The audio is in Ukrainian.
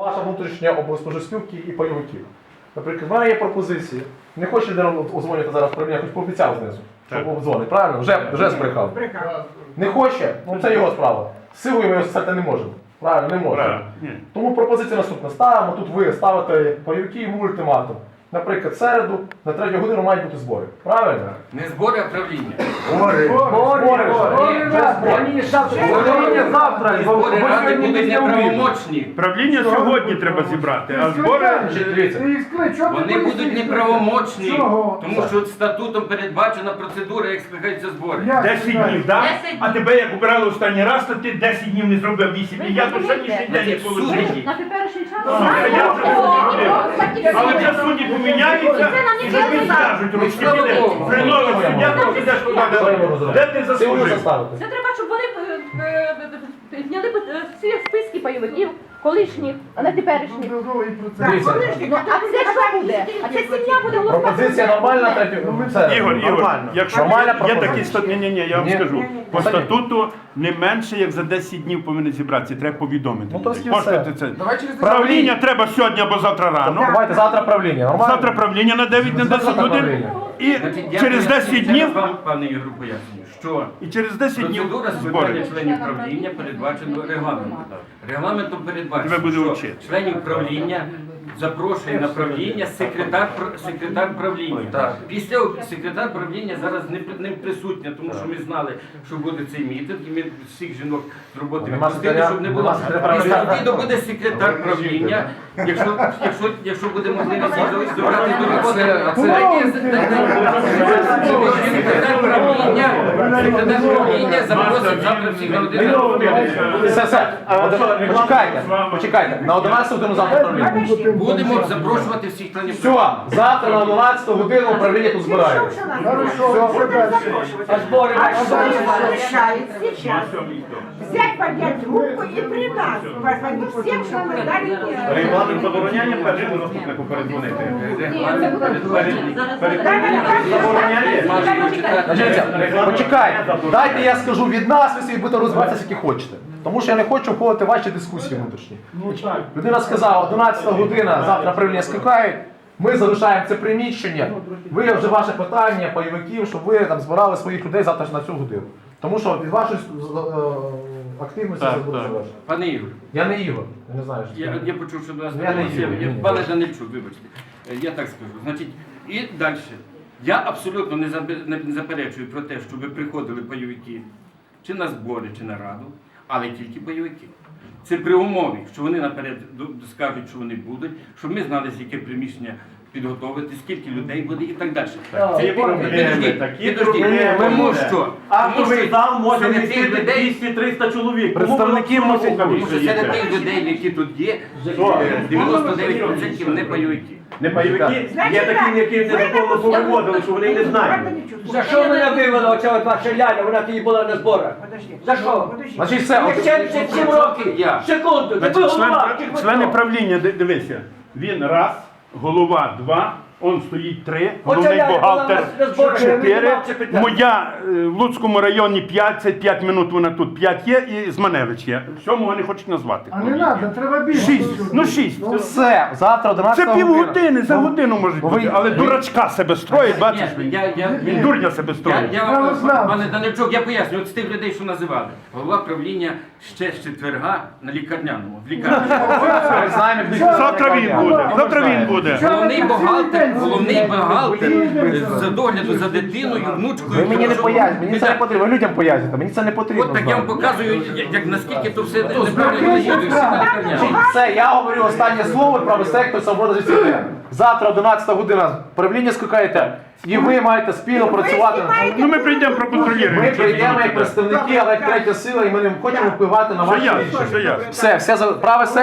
Ваша внутрішня обласної спілки і пайовиків. Наприклад, в мене є пропозиції. Не хоче людина озвонити зараз про мене, хоч пообіцяв знизу, що дзвонить. Правильно? Вже, вже збрехав. Не хоче, ну це його справа. Силою ми його стати не можемо. Правильно, не можемо. Тому пропозиція наступна. Ставимо тут ви ставите пайовики йому ультиматум. Наприклад, в середу на третю годину мають бути збори. Правильно? Не збори, а правління. Збори вже. Збори завтра. І збори ради будуть неправомочні. Правління сьогодні треба зібрати, а збори Дивіться. Вони будуть неправомочні, Чого? тому що статутом передбачена процедура, як скликаються збори. 10 днів, так? А тебе як обирали останній раз, то ти 10 днів не зробив 8 днів. Я до сьогоднішній день не Значить, получив. судді. На теперішній час я. Але вже судді поміняються і вже скажуть ручки Слава піде. Богу. При нових суддях ти підеш туди, де- ти заслужив. Це треба, щоб вони зняли б, е, всі списки пайовиків, колишніх, а не теперішніх. Дивіться. Ну, а це що буде? А ця сім'я буде голосувати. Пропозиція нормальна, третю. ну, Це Ігор, Ігор, нормально. якщо Нормальна є, є пропозиція. такий стат, ні, ні, ні, я вам Ні. скажу. По Та ні. статуту не менше, як за 10 днів повинні зібратися. Треба повідомити. Ну, то людей. всі Можете все. це- Давай через Правління треба сьогодні або завтра рано. Давайте завтра правління. Нормально? Завтра правління на 9 на 10 Завтра годин. правління. І Значить, я через поясню, 10 ще днів вам, пане Ігорю, пояснюю, що і через 10 днів процедура збори. членів правління передбачено регламентом. Регламентом передбачено, Тебе буде що вчити. членів правління запрошує на правління секретар секретар правління. Після секретар правління зараз не не присутня, тому що ми знали, що буде цей мітинг, і ми всіх жінок з роботи відпустили, щоб не було. Після обіду буде секретар правління. Якщо, якщо, якщо буде можливість їх добрати до роботи, секретар правління, секретар правління запросить завтра всіх на один Все, все. Почекайте, почекайте. На 11 годину завтра правління. Будемо запрошувати всіх членів Все, завтра на 11 годину управління тут збирається. А збори А что ему мешает сейчас взять, поднять руку и при нас. Позвонить всем, что мы дали Регламент забороняє першому заступнику передзвонити. Почекайте. Дайте я скажу від нас, ви собі будете розбиратися, які хочете. Тому що я не хочу входити в ваші дискусії внутрішні. Людина сказала, 11 година, завтра правління скликають. Ми залишаємо це приміщення. Ви вже ваше питання, пайовиків, щоб ви там збирали своїх людей завтра ж на цю годину. Тому що від вашої е, активності Так, це буде залежати. Пане Ігор, Я не Ігор, я не знаю. що я, це. я почув, що до вас Я не звернувся. Ігор, Я- ні, ні. Пане Данильчук, вибачте. Е, Я так скажу. Значить, і далі. Я абсолютно не забе- не заперечую про те, щоб ви приходили бойовики чи на збори, чи на раду, але тільки бойовики. Це при умові, що вони наперед скажуть, що вони будуть, щоб ми знали, з яке приміщення підготовити, скільки людей буде і так далі. Це є проблеми Тому що, зал може людей 200-300 чоловік. Представники мусять Тому що серед тих людей, які тут є, е, 99% не бойовики. Не бойовики, є такі, які незаконно повиводили, що вони не знають. За що вивела оця от ваша ляля, вона тоді була на зборах? За що? Значить, все. Мені 77 років. Я. Секунду, ти Значить, голова, хто? члени правління, ди- дивися, він раз, голова два, он стоїть три, головний я бухгалтер на- на зборах, я чотири, моя е, в Луцькому районі 5, це 5 минут вона тут, 5 є, і Зманевич є. Сьому вони хочуть назвати. А не треба, треба більше. Шість, ну шість. Все, завтра 11 Це півгодини, за годину можуть бути, але дурачка себе строїть, бачиш? Ні, він? я, я, Він дурня себе Я, строїть. я, вам, пане Данильчук, я поясню, от з тих людей, що називали. Голова правління ще з четверга на лікарняному. В лікарні. Ми знаємо, як Завтра він буде, завтра він буде. Головний бухгалтер, головний бухгалтер за догляду за дитиною, внучкою. Ви мені не пояснюєте, мені це не потрібно, ви людям пояснюєте, мені це не потрібно. От так я вам показую, як, наскільки то все неправильно всі на. Все, я говорю останнє слово, правий сектор свобода засідання. Завтра 11 година правління скликаєте, і ви маєте спільно працювати. Ну ми прийдемо проконтролюємо. Ми прийдемо як представники, але як третя сила, і ми не хочемо впливати на ваші. Все, все за сектор.